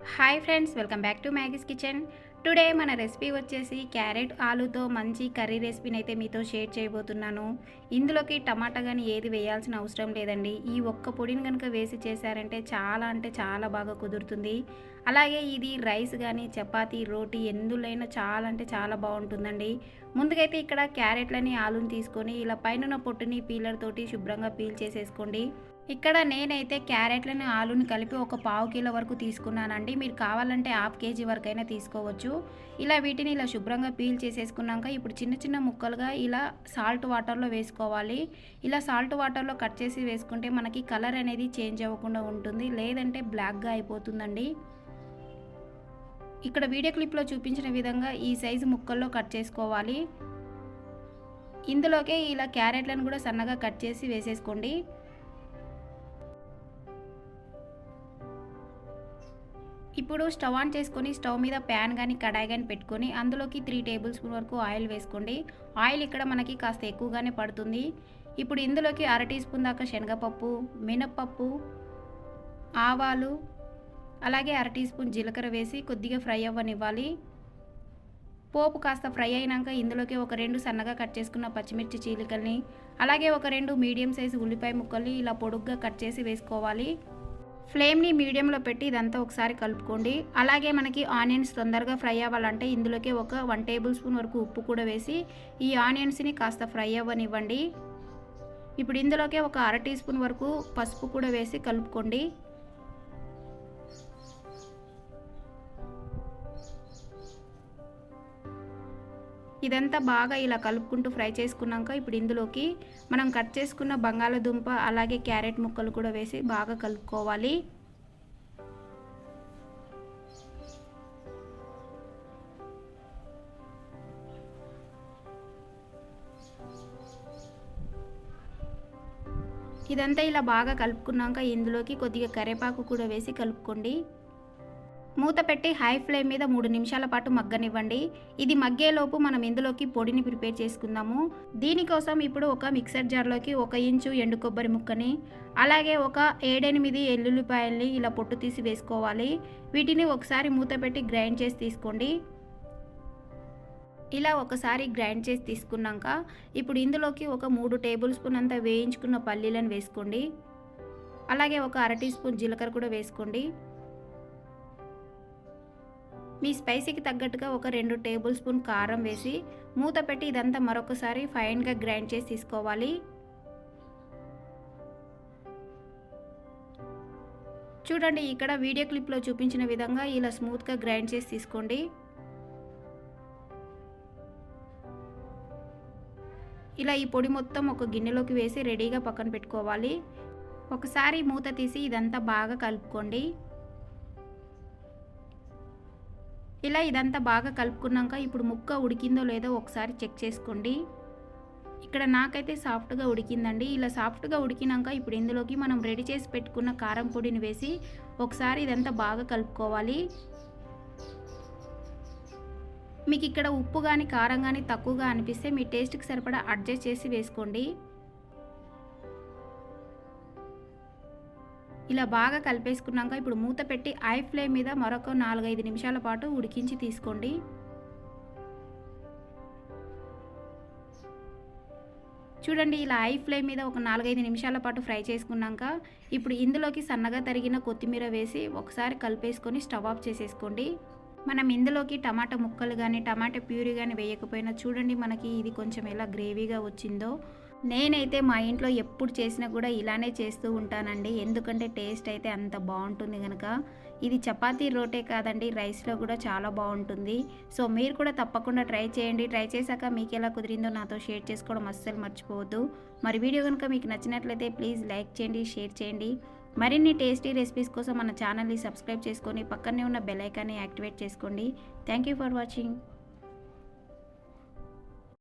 Hi friends welcome back to Maggie's kitchen today మన recipe వచ్చేసి carrot ఆలుతో మంచి కర్రీ రెసిపీని అయితే మీతో షేర్ చేయబోతున్నాను. ఇందులోకి టమాటా కానీ ఏది వేయాల్సిన అవసరం లేదండి. ఈ ఒక్క పొడిని కనుక వేసి చేశారంటే చాలా అంటే చాలా బాగా కుదురుతుంది. అలాగే ఇది రైస్ కానీ చపాతీ రోటీ ఎందులైనా చాలా అంటే చాలా బాగుంటుందండి. ముందుకైతే ఇక్కడ క్యారెట్లని ఆలుని తీసుకొని ఇలా పైన పొట్టుని పీలర్ తోటి శుభ్రంగా పీల్ చేసేసుకోండి. ఇక్కడ నేనైతే క్యారెట్లను ఆలుని కలిపి ఒక పావు కిలో వరకు తీసుకున్నానండి. మీరు కావాలంటే హాఫ్ కేజీ వరకైనా తీసుకోవచ్చు. ఇలా వీటిని ఇలా శుభ్రంగా పీల్ చేసేసుకున్నాక ఇప్పుడు చిన్న చిన్న ముక్కలుగా ఇలా సాల్ట్ వాటర్లో వేసుకోవాలి. ఇలా సాల్ట్ వాటర్లో కట్ చేసి వేసుకుంటే మనకి కలర్ అనేది చేంజ్ అవ్వకుండా ఉంటుంది. లేదంటే బ్లాక్గా అయిపోతుందండి. ఇక్కడ వీడియో క్లిప్లో చూపించిన విధంగా ఈ సైజు ముక్కల్లో కట్ చేసుకోవాలి. ఇందులోకే ఇలా క్యారెట్లను కూడా సన్నగా కట్ చేసి వేసేసుకోండి. ఇప్పుడు స్టవ్ ఆన్ చేసుకొని స్టవ్ మీద ప్యాన్ కానీ కడాయి కానీ పెట్టుకొని అందులోకి త్రీ టేబుల్ స్పూన్ వరకు ఆయిల్ వేసుకోండి. ఆయిల్ ఇక్కడ మనకి కాస్త ఎక్కువగానే పడుతుంది. ఇప్పుడు ఇందులోకి అర టీ స్పూన్ దాకా శనగపప్పు మినప్పప్పు ఆవాలు అలాగే అర టీ స్పూన్ జీలకర్ర వేసి కొద్దిగా ఫ్రై అవ్వనివ్వాలి. పోపు కాస్త ఫ్రై అయినాక ఇందులోకి ఒక రెండు సన్నగా కట్ చేసుకున్న పచ్చిమిర్చి చీలికల్ని అలాగే ఒక రెండు మీడియం సైజు ఉల్లిపాయ ముక్కల్ని ఇలా పొడుగ్గా కట్ చేసి వేసుకోవాలి. ఫ్లేమ్ని మీడియంలో పెట్టి ఇదంతా ఒకసారి కలుపుకోండి. అలాగే మనకి ఆనియన్స్ తొందరగా ఫ్రై అవ్వాలంటే ఇందులోకి ఒక వన్ టేబుల్ స్పూన్ వరకు ఉప్పు కూడా వేసి ఈ ఆనియన్స్ని కాస్త ఫ్రై అవ్వనివ్వండి. ఇప్పుడు ఇందులోకి ఒక అర టీ స్పూన్ వరకు పసుపు కూడా వేసి కలుపుకోండి. ఇదంతా బాగా ఇలా కలుపుకుంటూ ఫ్రై చేసుకున్నాక ఇప్పుడు ఇందులోకి మనం కట్ చేసుకున్న బంగాళదుంప అలాగే క్యారెట్ ముక్కలు కూడా వేసి బాగా కలుపుకోవాలి. ఇదంతా ఇలా బాగా కలుపుకున్నాక ఇందులోకి కొద్దిగా కరివేపాకు కూడా వేసి కలుపుకోండి. మూత పెట్టి హై ఫ్లేమ్ మీద మూడు నిమిషాల పాటు మగ్గనివ్వండి. ఇది మగ్గేలోపు మనం ఇందులోకి పొడిని ప్రిపేర్ చేసుకుందాము. దీనికోసం ఇప్పుడు ఒక మిక్సర్ జార్లోకి ఒక ఇంచు ఎండు కొబ్బరి ముక్కని అలాగే ఒక ఏడెనిమిది ఎల్లుల్లిపాయల్ని ఇలా పొట్టు తీసి వేసుకోవాలి. వీటిని ఒకసారి మూత పెట్టి గ్రైండ్ చేసి తీసుకోండి. ఇలా ఒకసారి గ్రైండ్ చేసి తీసుకున్నాక ఇప్పుడు ఇందులోకి ఒక మూడు టేబుల్ స్పూన్ అంతా వేయించుకున్న పల్లీలను వేసుకోండి. అలాగే ఒక అర టీ స్పూన్ జీలకర్ర కూడా వేసుకోండి. మీ స్పైసీకి తగ్గట్టుగా ఒక రెండు టేబుల్ స్పూన్ కారం వేసి మూత పెట్టి ఇదంతా మరొకసారి ఫైన్గా గ్రైండ్ చేసి తీసుకోవాలి. చూడండి ఇక్కడ వీడియో క్లిప్లో చూపించిన విధంగా ఇలా స్మూత్గా గ్రైండ్ చేసి తీసుకోండి. ఇలా ఈ పొడి మొత్తం ఒక గిన్నెలోకి వేసి రెడీగా పక్కన పెట్టుకోవాలి. ఒకసారి మూత తీసి ఇదంతా బాగా కలుపుకోండి. ఇలా ఇదంతా బాగా కలుపుకున్నాక ఇప్పుడు ముక్క ఉడికిందో లేదో ఒకసారి చెక్ చేసుకోండి. ఇక్కడ నాకైతే సాఫ్ట్గా ఉడికిందండి. ఇలా సాఫ్ట్గా ఉడికినాక ఇప్పుడు ఇందులోకి మనం రెడీ చేసి పెట్టుకున్న కారం పొడిని వేసి ఒకసారి ఇదంతా బాగా కలుపుకోవాలి. మీకు ఇక్కడ ఉప్పు కానీ కారం కానీ తక్కువగా అనిపిస్తే మీ టేస్ట్కి సరిపడా అడ్జస్ట్ చేసి వేసుకోండి. ఇలా బాగా కలిపేసుకున్నాక ఇప్పుడు మూత పెట్టి ఐ ఫ్లేమ్ మీద మరొక నాలుగైదు నిమిషాల పాటు ఉడికించి తీసుకోండి. చూడండి ఇలా ఐ ఫ్లేమ్ మీద ఒక నాలుగైదు నిమిషాల పాటు ఫ్రై చేసుకున్నాక ఇప్పుడు ఇందులోకి సన్నగా తరిగిన కొత్తిమీర వేసి ఒకసారి కలిపేసుకొని స్టవ్ ఆఫ్ చేసేసుకోండి. మనం ఇందులోకి టమాటా ముక్కలు కానీ టమాటా ప్యూరీ కానీ వేయకపోయినా చూడండి మనకి ఇది కొంచెం ఎలా గ్రేవీగా వచ్చిందో. నేనైతే మా ఇంట్లో ఎప్పుడు చేసినా కూడా ఇలానే చేస్తూ ఉంటానండి. ఎందుకంటే టేస్ట్ అయితే అంత బాగుంటుంది కనుక ఇది చపాతీ రోటే కాదండి రైస్లో కూడా చాలా బాగుంటుంది. సో మీరు కూడా తప్పకుండా ట్రై చేయండి. ట్రై చేశాక మీకు ఎలా కుదిరిందో నాతో షేర్ చేసుకోవడం అస్సలు మర్చిపోవద్దు. మరి వీడియో కనుక మీకు నచ్చినట్లయితే ప్లీజ్ లైక్ చేయండి షేర్ చేయండి. మరిన్ని టేస్టీ రెసిపీస్ కోసం మన ఛానల్ని సబ్స్క్రైబ్ చేసుకొని పక్కనే ఉన్న బెల్ ఐకాన్ని యాక్టివేట్ చేసుకోండి. Thank you for watching.